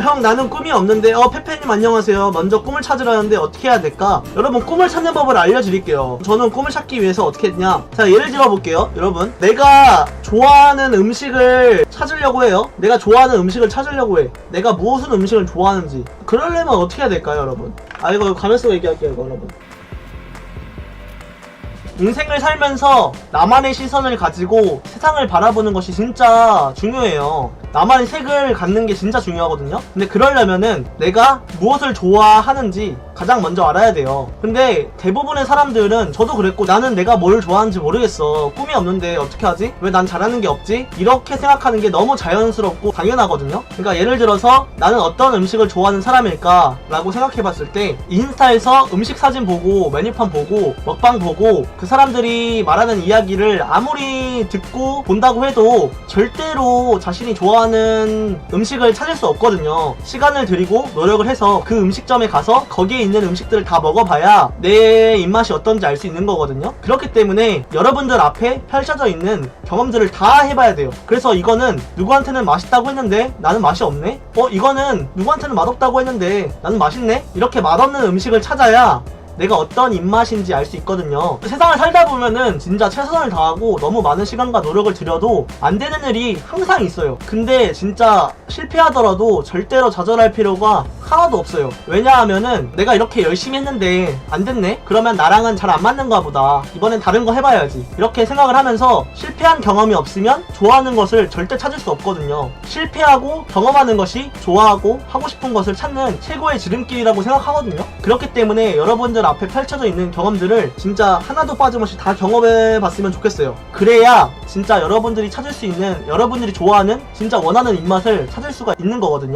형 나는 꿈이 없는데 어 페페님 안녕하세요. 먼저 꿈을 찾으라는데 어떻게 해야 될까? 여러분 꿈을 찾는 법을 알려드릴게요. 저는 꿈을 찾기 위해서 어떻게 했냐? 자 예를 들어 볼게요 여러분. 내가 좋아하는 음식을 찾으려고 해요? 내가 좋아하는 음식을 찾으려고 해. 내가 무슨 음식을 좋아하는지. 그러려면 어떻게 해야 될까요 여러분? 아 이거 가면 쓰고 얘기할게요 이거 여러분 인생을 살면서 나만의 시선을 가지고 세상을 바라보는 것이 진짜 중요해요. 나만의 색을 갖는 게 진짜 중요하거든요. 근데 그러려면은 내가 무엇을 좋아하는지 가장 먼저 알아야 돼요. 근데 대부분의 사람들은 저도 그랬고 나는 내가 뭘 좋아하는지 모르겠어. 꿈이 없는데 어떻게 하지? 왜 난 잘하는 게 없지? 이렇게 생각하는 게 너무 자연스럽고 당연하거든요. 그러니까 예를 들어서 나는 어떤 음식을 좋아하는 사람일까? 라고 생각해 봤을 때 인스타에서 음식 사진 보고 메뉴판 보고 먹방 보고 그 사람들이 말하는 이야기를 아무리 듣고 본다고 해도 절대로 자신이 좋아하는 음식을 찾을 수 없거든요. 시간을 들이고 노력을 해서 그 음식점에 가서 거기에 있는 음식들을 다 먹어봐야 내 입맛이 어떤지 알 수 있는 거거든요. 그렇기 때문에 여러분들 앞에 펼쳐져 있는 경험들을 다 해봐야 돼요. 그래서 이거는 누구한테는 맛있다고 했는데 나는 맛이 없네? 어, 이거는 누구한테는 맛없다고 했는데 나는 맛있네? 이렇게 맛없는 음식을 찾아야 내가 어떤 입맛인지 알 수 있거든요. 세상을 살다 보면은 진짜 최선을 다하고 너무 많은 시간과 노력을 들여도 안 되는 일이 항상 있어요. 근데 진짜 실패하더라도 절대로 좌절할 필요가 하나도 없어요. 왜냐하면은 내가 이렇게 열심히 했는데 안 됐네? 그러면 나랑은 잘 안 맞는가 보다. 이번엔 다른 거 해봐야지. 이렇게 생각을 하면서 실패한 경험이 없으면 좋아하는 것을 절대 찾을 수 없거든요. 실패하고 경험하는 것이 좋아하고 하고 싶은 것을 찾는 최고의 지름길이라고 생각하거든요. 그렇기 때문에 여러분들 앞에 펼쳐져 있는 경험들을 진짜 하나도 빠짐없이 다 경험해 봤으면 좋겠어요. 그래야 진짜 여러분들이 찾을 수 있는 여러분들이 좋아하는 진짜 원하는 입맛을 찾을 수가 있는 거거든요.